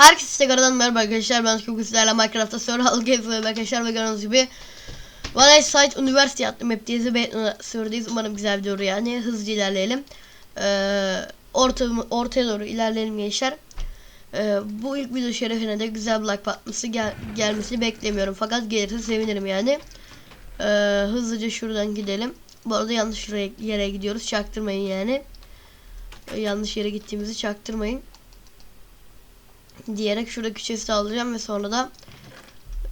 Herkese tekrardan merhaba arkadaşlar. Ben çok sizlerle Minecraft'ta Games oynuyorum arkadaşlar ve gördüğünüz gibi One Site University adlı map'teyiz ve sürdeyiz. Umarım güzel bir doğru yani hızlı ilerleyelim. Ee, orta, ortaya doğru ilerleyelim gençler. Ee, bu ilk video şerefine de güzel bir like patlaması gel gelmesini beklemiyorum. Fakat gelirse sevinirim yani. Ee, hızlıca şuradan gidelim. Bu arada yanlış yere gidiyoruz. Çaktırmayın yani. Ee, yanlış yere gittiğimizi çaktırmayın diyerek şuradaki chest'i alacağım ve sonra da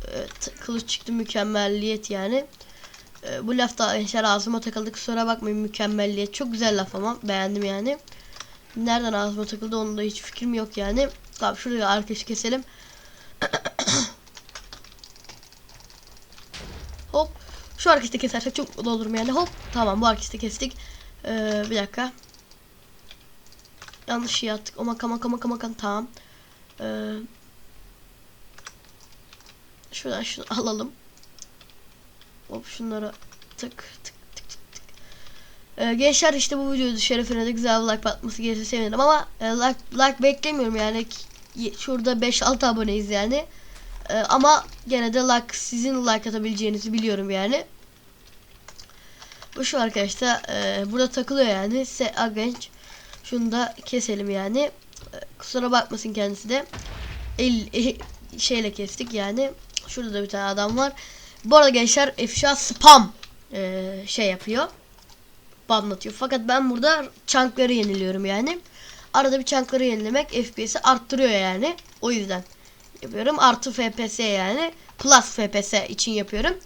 e, kılıç çıktı mükemmelliyet yani. E, bu laf da gençler ağzıma takıldı kusura bakmayın mükemmelliyet çok güzel laf ama beğendim yani. Nereden ağzıma takıldı onun da hiç fikrim yok yani. Tamam şuraya arkadaşı keselim. Hop. Şu arkadaşı da kesersek çok mutlu olurum yani. Hop. Tamam bu arkadaşı da kestik. Ee, bir dakika. Yanlış şey attık. O makam makam makam makam tamam. Ee, şuradan şunu alalım. Hop şunlara tık tık tık tık tık. Ee, gençler işte bu videoyu şerefine de güzel bir like patması gelirse sevinirim ama e, like, like beklemiyorum yani şurada 5-6 aboneyiz yani. Ee, ama gene de like sizin like atabileceğinizi biliyorum yani. Bu şu arkadaşlar e, burada takılıyor yani. Se genç. Şunu da keselim yani. Kusura bakmasın kendisi de. El, el şeyle kestik yani. Şurada da bir tane adam var. Bu arada gençler ifşa spam e, şey yapıyor. Banlatıyor. Fakat ben burada çankları yeniliyorum yani. Arada bir çankları yenilemek FPS'i arttırıyor yani. O yüzden yapıyorum. Artı FPS yani. Plus FPS için yapıyorum.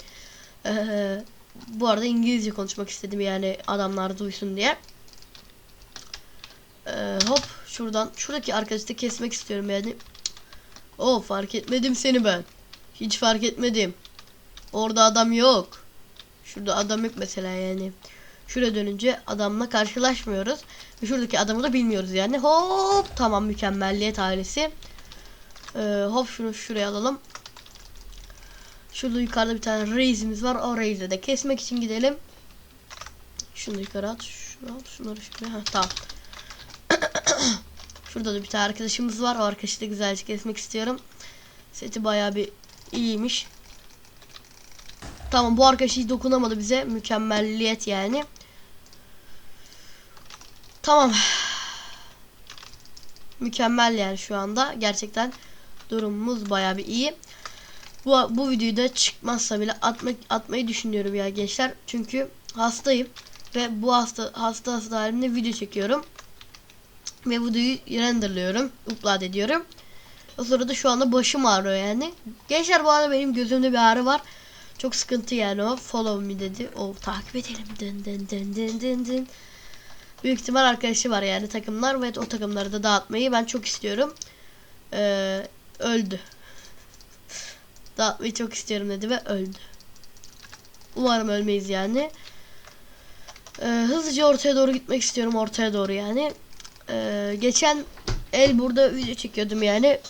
Ee, bu arada İngilizce konuşmak istedim yani adamlar duysun diye. Ee, hop şuradan şuradaki arkadaşı da kesmek istiyorum yani. O fark etmedim seni ben. Hiç fark etmedim. Orada adam yok. Şurada adam yok mesela yani. Şuraya dönünce adamla karşılaşmıyoruz. Ve şuradaki adamı da bilmiyoruz yani. Hop tamam mükemmelliyet ailesi. Ee, hop şunu şuraya alalım. Şurada yukarıda bir tane reisimiz var. O reise de kesmek için gidelim. Şunu yukarı at. Şunu at. Şunları şuraya. Heh, tamam. Şurada da bir tane arkadaşımız var. O arkadaşı da güzelce kesmek istiyorum. Seti bayağı bir iyiymiş. Tamam bu arkadaş hiç dokunamadı bize. Mükemmelliyet yani. Tamam. Mükemmel yani şu anda. Gerçekten durumumuz bayağı bir iyi. Bu, bu videoyu da çıkmazsa bile atma, atmayı düşünüyorum ya gençler. Çünkü hastayım. Ve bu hasta hasta hasta halimde video çekiyorum. Ve videoyu renderlıyorum. Upload ediyorum. O sırada şu anda başım ağrıyor yani. Gençler bu arada benim gözümde bir ağrı var. Çok sıkıntı yani o. Follow me dedi. O takip edelim. Dın dın dın dın dın dın. Büyük ihtimal arkadaşı var yani takımlar ve o takımları da dağıtmayı ben çok istiyorum. Ee, öldü. Dağıtmayı çok istiyorum dedi ve öldü. Umarım ölmeyiz yani. Ee, hızlıca ortaya doğru gitmek istiyorum. Ortaya doğru yani. Ee, geçen el burada video çekiyordum yani.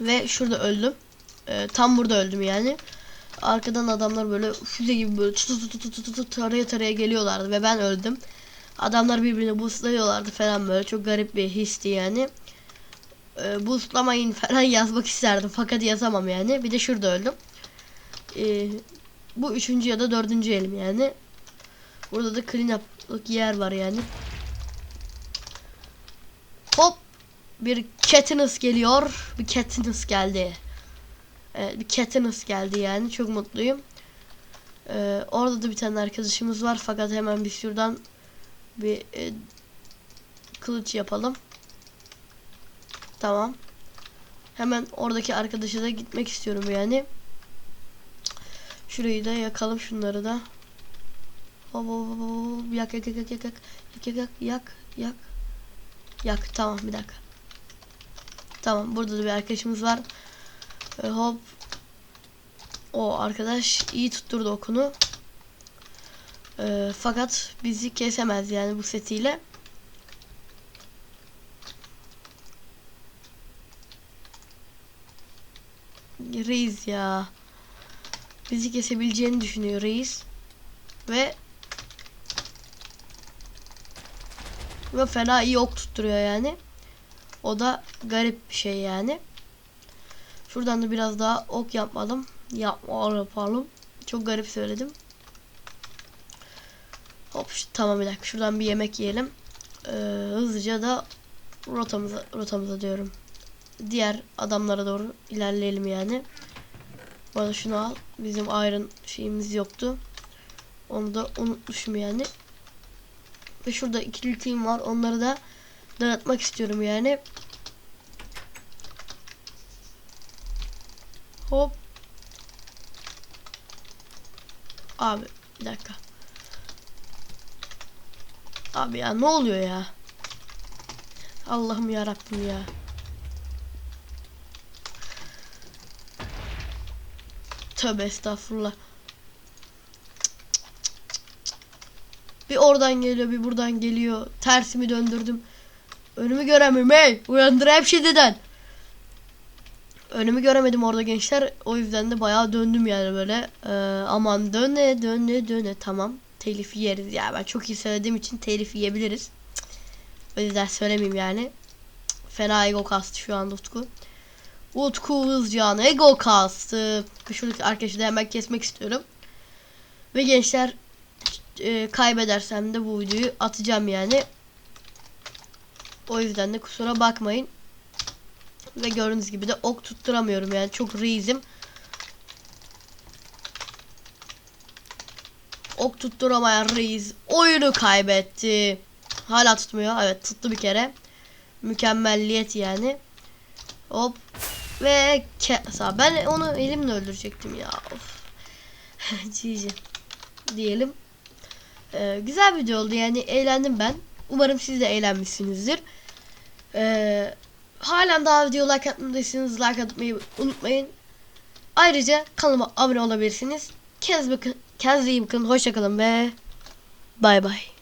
Ve şurada öldüm. Ee, tam burada öldüm yani. Arkadan adamlar böyle füze gibi böyle tut tut tut tut taraya taraya geliyorlardı ve ben öldüm. Adamlar birbirini boostluyorlardı falan böyle çok garip bir histi yani. Ee, boostlamayın falan yazmak isterdim fakat yazamam yani. Bir de şurada öldüm. Ee, bu üçüncü ya da dördüncü elim yani. Burada da clean up'lık yer var yani. Hop. Bir Katniss geliyor. Bir Katniss geldi. Evet, bir Katniss geldi yani. Çok mutluyum. Ee, orada da bir tane arkadaşımız var. Fakat hemen bir şuradan bir e, kılıç yapalım. Tamam. Hemen oradaki arkadaşa da gitmek istiyorum yani. Şurayı da yakalım şunları da. Hop hop hop yak yak yak yak yak yak yak yak yak Yak tamam bir dakika. Tamam burada da bir arkadaşımız var. E, hop. O arkadaş iyi tutturdu okunu. E, fakat bizi kesemez yani bu setiyle. Reis ya. Bizi kesebileceğini düşünüyor reis. Ve Ve fena iyi ok tutturuyor yani. O da garip bir şey yani. Şuradan da biraz daha ok yapalım. Yapma yapalım. Çok garip söyledim. Hop tamam bir dakika. Şuradan bir yemek yiyelim. Ee, hızlıca da rotamıza rotamıza diyorum. Diğer adamlara doğru ilerleyelim yani. Bu arada şunu al. Bizim iron şeyimiz yoktu. Onu da unutmuşum yani. Ve şurada ikili team var. Onları da dağıtmak istiyorum yani. Hop. Abi bir dakika. Abi ya ne oluyor ya? Allah'ım ya ya. Tövbe estağfurullah. Bir oradan geliyor bir buradan geliyor. Tersimi döndürdüm. Önümü göremiyorum hey. Uyandırayım şimdiden. Önümü göremedim orada gençler. O yüzden de bayağı döndüm yani böyle. Ee, aman döne döne döne. Tamam. Telif yeriz ya. Ben çok iyi söylediğim için telif yiyebiliriz. O yüzden söylemeyeyim yani. Fena ego kastı şu anda Utku. Utku Hızcan ego kastı. Şuradaki arkadaşı da hemen kesmek istiyorum. Ve gençler e, kaybedersem de bu videoyu atacağım yani. O yüzden de kusura bakmayın. Ve gördüğünüz gibi de ok tutturamıyorum yani çok reizim. Ok tutturamayan reis oyunu kaybetti. Hala tutmuyor. Evet tuttu bir kere. Mükemmelliyet yani. Hop. Ve kesa. Ben onu elimle öldürecektim ya. Of. GG. Diyelim. Ee, güzel video oldu yani eğlendim ben. Umarım siz de eğlenmişsinizdir. Ee, halen daha video like atmadıysanız like atmayı unutmayın. Ayrıca kanalıma abone olabilirsiniz. Kendinize bakın. Kendinize iyi bakın. Hoşçakalın ve bay bay.